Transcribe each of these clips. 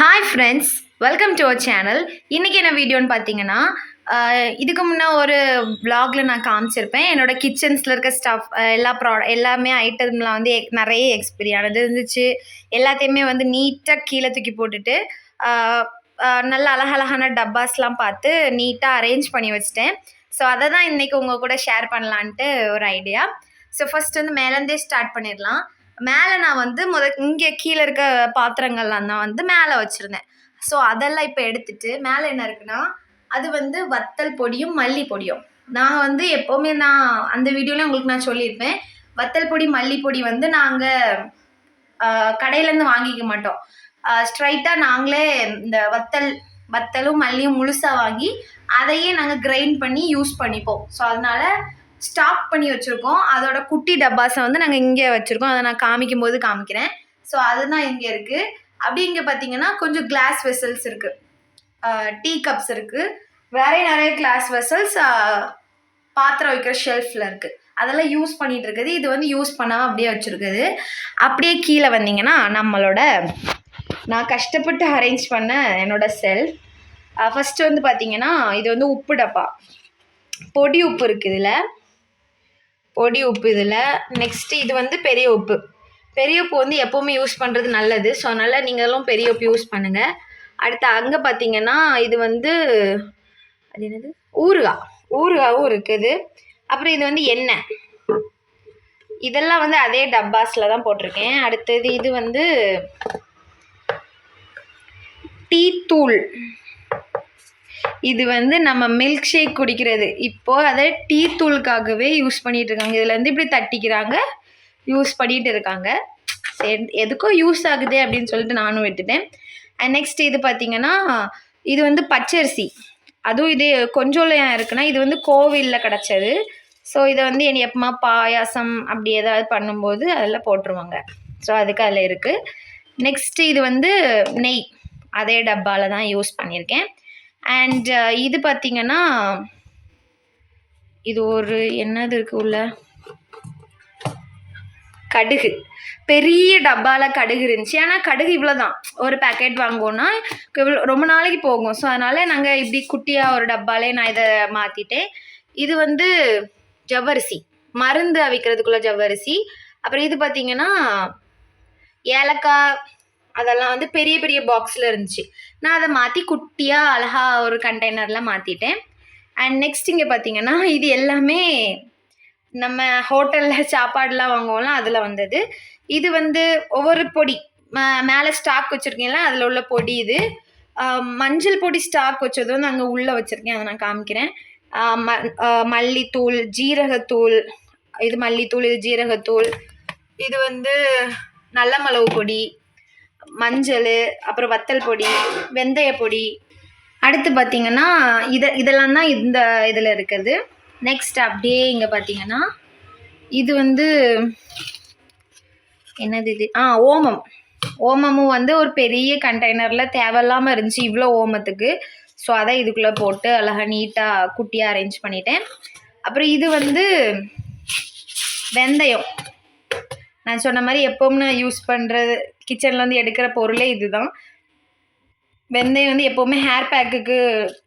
Hi friends welcome to our channel இன்றைக்கி என்ன வீடியோன்னு பார்த்தீங்கன்னா இதுக்கு முன்னே ஒரு வ்ளாகில் நான் காமிச்சிருப்பேன். என்னோட கிச்சன்ஸில் இருக்க ஸ்டஃப் எல்லா ப்ரா எல்லாமே ஐட்டம்லாம் வந்து எக்- நிறைய எக்ஸ்பீரியானது இருந்துச்சு. எல்லாத்தையுமே வந்து நீட்டாக கீழே தூக்கி போட்டுட்டு நல்ல அழகழகான டப்பாஸ்லாம் பார்த்து நீட்டாக அரேஞ்ச் பண்ணி வச்சிட்டேன். ஸோ அதை தான் இன்றைக்கி உங்கள் கூட ஷேர் பண்ணலான்ட்டு ஒரு ஐடியா ஸோ ஃபஸ்ட் வந்து மேலேருந்தே ஸ்டார்ட் பண்ணிடலாம். மேலே நான் வந்து முத இங்கே கீழே இருக்க பாத்திரங்கள்லாம் தான் வந்து மேலே வச்சுருந்தேன். ஸோ அதெல்லாம் இப்போ எடுத்துட்டு மேலே என்ன இருக்குன்னா அது வந்து வத்தல் பொடியும் மல்லி பொடியும். நான் வந்து எப்போவுமே நான் அந்த வீடியோவில் உங்களுக்கு நான் சொல்லியிருப்பேன். வத்தல் பொடி மல்லி பொடி வந்து நாங்கள் கடையிலேருந்து வாங்கிக்க மாட்டோம். ஸ்ட்ரைட்டாக நாங்களே இந்த வத்தல் வத்தலும் மல்லியும் முழுசாக வாங்கி அதையே நாங்கள் கிரைண்ட் பண்ணி யூஸ் பண்ணிப்போம். ஸோ அதனால ஸ்டாக் பண்ணி வச்சுருக்கோம். அதோட குட்டி டப்பாஸை வந்து நாங்கள் இங்கே வச்சுருக்கோம். அதை நான் காமிக்கும் போது காமிக்கிறேன் ஸோ அதுதான் இங்கே இருக்குது அப்படி இங்கே பார்த்தீங்கன்னா கொஞ்சம் கிளாஸ் வெசல்ஸ் இருக்குது டீ கப்ஸ் இருக்குது வேற நிறைய கிளாஸ் வெசல்ஸ் பாத்திரம் வைக்கிற ஷெல்ஃபில் இருக்குது அதெல்லாம் யூஸ் பண்ணிகிட்டு இருக்குது. இது வந்து யூஸ் பண்ணாமல் அப்படியே வச்சுருக்குது. அப்படியே கீழே வந்தீங்கன்னா நம்மளோட நான் கஷ்டப்பட்டு அரேஞ்ச் பண்ண என்னோடய செல்ஃப் ஃபஸ்ட்டு வந்து பார்த்தீங்கன்னா இது வந்து உப்பு டப்பா. பொடி உப்பு இருக்குது இதில். பொடி உப்பு இதில். நெக்ஸ்ட்டு இது வந்து பெரிய உப்பு. பெரிய உப்பு வந்து எப்போவுமே யூஸ் பண்ணுறது நல்லது. ஸோ அதனால் நீங்களும் பெரிய உப்பு யூஸ் பண்ணுங்கள் அடுத்து அங்கே பார்த்தீங்கன்னா இது வந்து அது என்னது? ஊறுகாய். ஊறுகாவும் இருக்குது. அப்புறம் இது வந்து எண்ணெய். இதெல்லாம் வந்து அதே டப்பாஸில் தான் போட்டிருக்கேன். அடுத்தது இது வந்து டீ தூள் இது வந்து நம்ம மில்க் ஷேக் குடிக்கிறது. இப்போது அதை டீ தூளுக்காகவே யூஸ் பண்ணிகிட்டு இருக்காங்க. இதில் இருந்து இப்படி தட்டிக்கிறாங்க. யூஸ் பண்ணிகிட்டு இருக்காங்க. சரி எதுக்கோ யூஸ் ஆகுது அப்படின்னு சொல்லிட்டு நானும் விட்டுட்டேன். அண்ட் நெக்ஸ்ட் இது பார்த்தீங்கன்னா இது வந்து பச்சரிசி. அதுவும் இது கொஞ்சம் ஏன் இருக்குன்னா இது வந்து கோவிலில் கிடச்சது. ஸோ இதை வந்து என் எப்பமா பாயாசம் அப்படி ஏதாவது பண்ணும்போது அதில் போட்டுருவாங்க. ஸோ அதுக்கு அதில் இருக்குது நெக்ஸ்ட்டு இது வந்து நெய். அதே டப்பாவில் தான் யூஸ் பண்ணியிருக்கேன். அண்ட் uh, இது பார்த்தீங்கன்னா இது ஒரு என்னது இருக்கு உள்ள? கடுகு. பெரிய டப்பாவில் கடுகு இருந்துச்சு. ஆனால் கடுகு இவ்வளோ தான் ஒரு பேக்கெட் வாங்குவோன்னா இவ்வளோ ரொம்ப நாளைக்கு போகும். ஸோ அதனால் நாங்கள் இப்படி குட்டியாக ஒரு டப்பாலே நான் இதை மாற்றிட்டேன் இது வந்து ஜவ்வரிசி. மருந்து அவிக்கிறதுக்குள்ள ஜவ்வரிசி. அப்புறம் இது பார்த்தீங்கன்னா ஏலக்காய் அதெல்லாம் வந்து பெரிய பெரிய பாக்ஸில் இருந்துச்சு. நான் அதை மாற்றி குட்டியாக அழகாக ஒரு கண்டெய்னரில் மாற்றிட்டேன் அண்ட் நெக்ஸ்ட் இங்கே பார்த்தீங்கன்னா இது எல்லாமே நம்ம ஹோட்டலில் சாப்பாடுலாம் வாங்குவோம்ல அதில் வந்தது. இது வந்து ஒவ்வொரு பொடி மேலே ஸ்டாக் வச்சுருக்கீங்களா அதில் உள்ள பொடி இது. மஞ்சள் பொடி ஸ்டாக் வச்சது வந்து அங்கே உள்ளே வச்சுருக்கேன் அதை நான் காமிக்கிறேன். ம மல்லித்தூள் ஜீரகத்தூள் இது மல்லித்தூள் இது ஜீரகத்தூள். இது வந்து நல்ல மிளகு பொடி மஞ்சள் அப்புறம் வத்தல் பொடி வெந்தய பொடி. அடுத்து பார்த்திங்கன்னா இதை இதெல்லாம் தான் இந்த இதில் இருக்குது நெக்ஸ்ட் அப்படியே இங்கே பார்த்தீங்கன்னா இது வந்து என்னது இது? ஆ ஓமம். ஓமமும் வந்து ஒரு பெரிய கண்டெய்னரில் தேவையில்லாமல் இருந்துச்சு இவ்வளோ ஓமத்துக்கு. ஸோ அதை இதுக்குள்ளே போட்டு அழகாக நீட்டாக குட்டியாக அரேஞ்ச் பண்ணிட்டேன். அப்புறம் இது வந்து வெந்தயம். நான் சொன்ன மாதிரி எப்போவும் நான் யூஸ் பண்ணுறது கிச்சனில் வந்து எடுக்கிற பொருளே இதுதான். வெந்தயம் வந்து எப்போவுமே ஹேர் பேக்குக்கு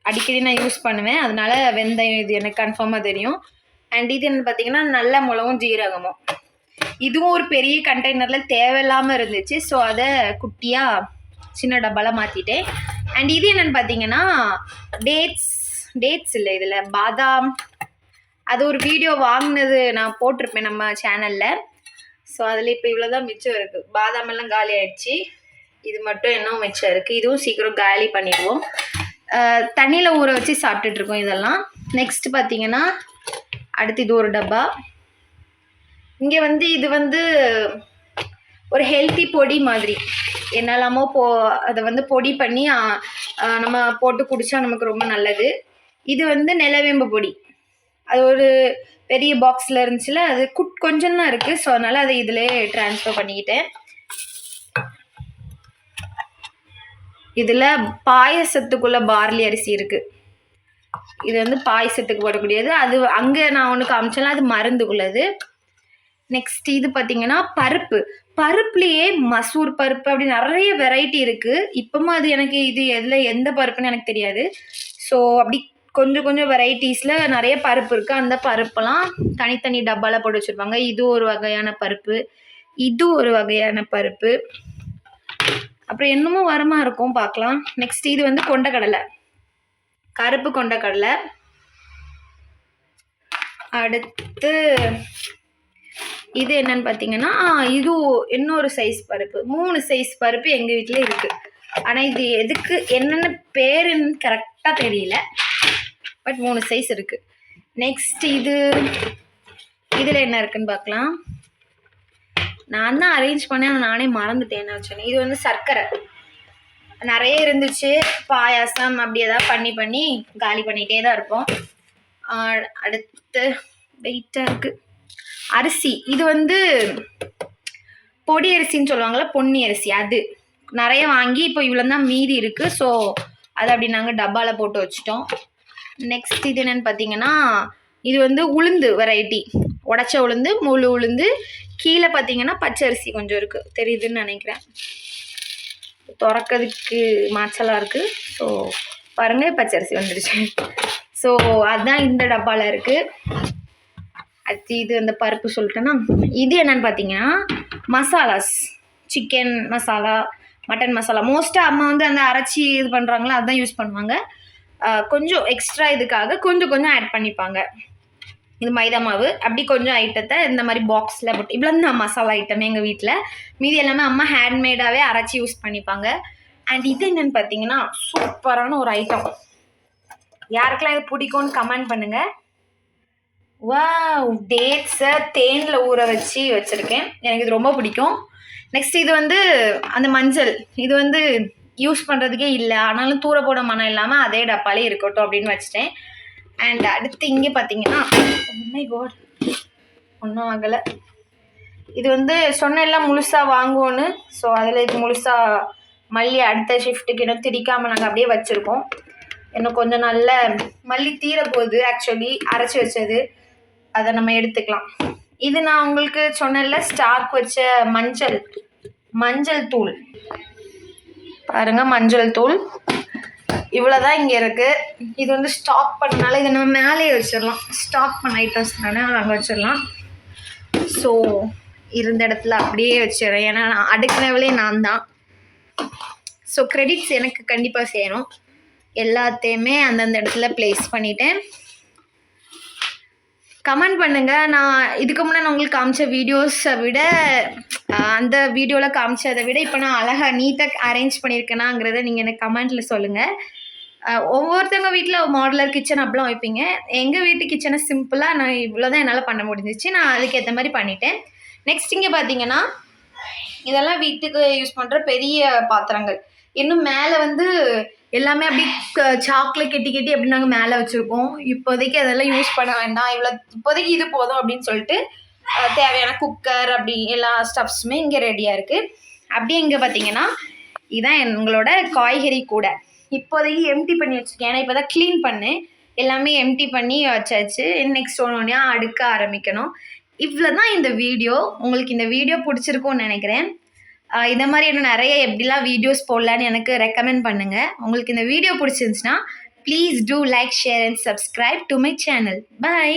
அடிக்கடி நான் யூஸ் பண்ணுவேன். அதனால வெந்தயம் இது எனக்கு கன்ஃபார்மாக தெரியும். அண்ட் இது என்ன பார்த்தீங்கன்னா நல்ல மிளகும் ஜீரகமும். இதுவும் ஒரு பெரிய கண்டெய்னரில் தேவையில்லாமல் இருந்துச்சு. ஸோ அதை குட்டியாக சின்ன டப்பாவில் மாற்றிட்டேன் அண்ட் இது என்னென்னு பார்த்தீங்கன்னா டேட்ஸ் டேட்ஸ் இல்லை இதில் பாதாம். அது ஒரு வீடியோ வாங்கினது நான் போட்டிருப்பேன் நம்ம சேனலில் ஸோ அதில் இப்போ இவ்வளோ தான் மிச்சம் இருக்குது பாதாம் எல்லாம் காலி ஆயிடுச்சு. இது மட்டும் இன்னும் மிச்சம் இருக்குது இதுவும் சீக்கிரம் காலி பண்ணிடுவோம். தண்ணியில் ஊற வச்சு சாப்பிட்டுட்ருக்கோம் இதெல்லாம். நெக்ஸ்ட் பார்த்தீங்கன்னா அடுத்து இது ஒரு டப்பா. இங்கே வந்து இது வந்து ஒரு ஹெல்த்தி பொடி மாதிரி. என்னெல்லாமோ போ அதை வந்து பொடி பண்ணி நம்ம போட்டு குடித்தா நமக்கு ரொம்ப நல்லது. இது வந்து நிலவேம்பு பொடி. அது ஒரு பெரிய பாக்ஸில் இருந்துச்சுல அது குட் கொஞ்சம் தான் இருக்குது ஸோ அதனால் அதை இதிலே ட்ரான்ஸ்ஃபர் பண்ணிக்கிட்டேன். இதில் பாயசத்துக்குள்ள பார்லி அரிசி இருக்குது இது வந்து பாயசத்துக்கு போடக்கூடியது. அது அங்கே நான் ஒன்று காமிச்சேன்னா அது மருந்துக்குள்ளது. நெக்ஸ்ட் இது பார்த்தீங்கன்னா பருப்பு. பருப்புலேயே மசூர் பருப்பு அப்படி நிறைய வெரைட்டி இருக்குது இப்போமா அது எனக்கு இது எதில் எந்த பருப்புன்னு எனக்கு தெரியாது. ஸோ அப்படி கொஞ்சம் கொஞ்சம் வெரைட்டிஸில் நிறைய பருப்பு இருக்குது அந்த பருப்பெல்லாம் தனித்தனி டப்பாவில் போட்டு வச்சுருப்பாங்க. இது ஒரு வகையான பருப்பு இது ஒரு வகையான பருப்பு. அப்புறம் என்னமோ வரமா இருக்கும் பார்க்கலாம். நெக்ஸ்ட் இது வந்து கொண்டக்கடலை. கருப்பு கொண்டக்கடலை. அடுத்து இது என்னன்னு பார்த்தீங்கன்னா இது இன்னொரு சைஸ் பருப்பு. மூணு சைஸ் பருப்பு எங்கள் வீட்டில் இருக்குது ஆனால் இது எதுக்கு என்னென்ன பேருன்னு கரெக்டாக தெரியல. பட் மூணு சைஸ் இருக்குது நெக்ஸ்ட் இது இதில் என்ன இருக்குன்னு பார்க்கலாம். நான் தான் அரேஞ்ச் பண்ணேன் நானே மறந்துட்டேன் என்ன வச்சேன்னு இது வந்து சர்க்கரை. நிறைய இருந்துச்சு. பாயாசம் அப்படி ஏதாவது பண்ணி பண்ணி காலி பண்ணிகிட்டே தான் இருப்போம். அடுத்து வெயிட்டாக இருக்குது அரிசி. இது வந்து பொடி அரிசின்னு சொல்லுவாங்கள்ல பொன்னி அரிசி அது. நிறைய வாங்கி இப்போ இவ்வளோ தான் மீதி இருக்குது ஸோ அதை அப்படி நாங்கள் டப்பாவில் போட்டு வச்சிட்டோம். நெக்ஸ்ட் இது என்னென்னு பார்த்தீங்கன்னா இது வந்து உளுந்து வெரைட்டி உடச்ச உளுந்து முழு உளுந்து கீழே பார்த்தீங்கன்னா பச்சை அரிசி கொஞ்சம் இருக்குது தெரியுதுன்னு நினைக்கிறேன். திறக்கிறதுக்கு மாச்சலாக இருக்குது ஸோ பாருங்கள் பச்சரிசி வந்துடுச்சு ஸோ அதுதான் இந்த டப்பாவில் இருக்குது அடுத்து இது அந்த பருப்பு சொல்லிட்டேன்னா இது என்னென்னு பார்த்தீங்கன்னா மசாலாஸ். Chicken masala mutton masala. மோஸ்ட்டாக அம்மா வந்து அந்த அரைச்சி இது பண்ணுறாங்களோ அதுதான் யூஸ் பண்ணுவாங்க. கொஞ்சம் எக்ஸ்ட்ரா இதுக்காக கொஞ்சம் கொஞ்சம் ஆட் பண்ணிப்பாங்க. இது மைதா மாவு. அப்படி கொஞ்சம் ஐட்டத்தை இந்த மாதிரி பாக்ஸில் போட்டு இவ்வளோ தான் மசாலா ஐட்டம் எங்கள் வீட்டில் மீதி எல்லாமே அம்மா ஹேண்ட்மேடாகவே அரைச்சி யூஸ் பண்ணிப்பாங்க. அண்ட் இது என்னென்னு பார்த்தீங்கன்னா சூப்பரான ஒரு ஐட்டம் யாருக்கெல்லாம் இது பிடிக்கும்னு கமெண்ட் பண்ணுங்கள் வாவ் டேட்ஸை தேனில் ஊற வச்சு வச்சுருக்கேன். எனக்கு இது ரொம்ப பிடிக்கும். நெக்ஸ்ட் இது வந்து அந்த மஞ்சள். இது வந்து யூஸ் பண்ணுறதுக்கே இல்லை. ஆனாலும் தூர போட மனம் இல்லாமல் அதே டப்பாலே இருக்கட்டும் அப்படின்னு வச்சுட்டேன். அண்ட் அடுத்து இங்கே பார்த்தீங்கன்னா உண்மை oh கோட் ஒன்றும் ஆகலை இது வந்து சொன்னெல்லாம் முழுசாக வாங்குவோன்னு. ஸோ அதில் இது முழுசாக மல்லி அடுத்த ஷிஃப்ட்டுக்கு இன்னும் திரிக்காமல் நாங்கள் அப்படியே வச்சுருக்கோம். இன்னும் கொஞ்சம் நல்ல மல்லி தீர போகுது ஆக்சுவலி அரைச்சி வச்சது. அதை நம்ம எடுத்துக்கலாம். இது நான் உங்களுக்கு சொன்னேன்ல ஸ்டாக் வச்ச மஞ்சள். மஞ்சள் தூள். பாருங்க மஞ்சள் தூள். இவ்வளோதான் இங்கே இருக்குது இது வந்து ஸ்டாக் பண்ணனால இதை நம்ம மேலேயே வச்சிடலாம். ஸ்டாக் பண்ண ஐட்டம்ஸ் தானே அங்கே வச்சிடலாம். ஸோ இருந்த இடத்துல அப்படியே வச்சிடுறேன். ஏன்னா நான் அடுக்கினவளே நான் தான். ஸோ க்ரெடிட்ஸ் எனக்கு கண்டிப்பாக செய்யணும். எல்லாத்தையுமே அந்தந்த இடத்துல ப்ளேஸ் பண்ணிட்டேன். கமெண்ட் பண்ணுங்கள் நான் இதுக்கு முன்னே நான் உங்களுக்கு காமிச்ச வீடியோஸை விட அந்த வீடியோவில் காமிச்சதை விட இப்போ நான் அழகாக நீட்டாக அரேஞ்ச் பண்ணியிருக்கேனாங்கிறத நீங்கள் எனக்கு கமெண்ட்டில் சொல்லுங்கள் ஒவ்வொருத்தவங்க வீட்டில் மாடுலர் கிச்சன் அப்படிலாம் வைப்பீங்க. எங்கள் வீட்டு கிச்சனை சிம்பிளாக நான் இவ்வளோ தான் என்னால் பண்ண முடிஞ்சிச்சு. நான் அதுக்கேற்ற மாதிரி பண்ணிட்டேன். நெக்ஸ்ட் இங்கே பார்த்தீங்கன்னா இதெல்லாம் வீட்டுக்கு யூஸ் பண்ணுற பெரிய பாத்திரங்கள். இன்னும் மேலே வந்து எல்லாமே அப்படி சாக்லேட் கெட்டி கெட்டி அப்படி நாங்கள் மேலே வச்சுருக்கோம் இப்போதைக்கு அதெல்லாம் யூஸ் பண்ண வேண்டாம். இவ்வளோ இப்போதைக்கு இது போதும் அப்படின்னு சொல்லிட்டு தேவையான குக்கர் அப்படி எல்லா ஸ்டப்ஸுமே இங்கே ரெடியாக இருக்குது அப்படியே இங்கே பார்த்தீங்கன்னா இதுதான் எங்களோட காய்கறி கூட. இப்போதைக்கு எம்டி பண்ணி வச்சுருக்கேன். ஏன்னா இப்போ தான் க்ளீன் பண்ணு. எல்லாமே எம்டி பண்ணி வச்சாச்சு. நெக்ஸ்ட் ஒன்று அடுக்க ஆரம்பிக்கணும். இவ்வளோ தான் இந்த வீடியோ உங்களுக்கு இந்த வீடியோ பிடிச்சிருக்கும்னு நினைக்கிறேன். இந்த மாதிரி இன்னும் நிறைய எப்படிலாம் வீடியோஸ் போடலான்னு எனக்கு ரெக்கமெண்ட் பண்ணுங்கள் உங்களுக்கு இந்த வீடியோ பிடிச்சிருந்துச்சுன்னா please do like share and subscribe to my channel bye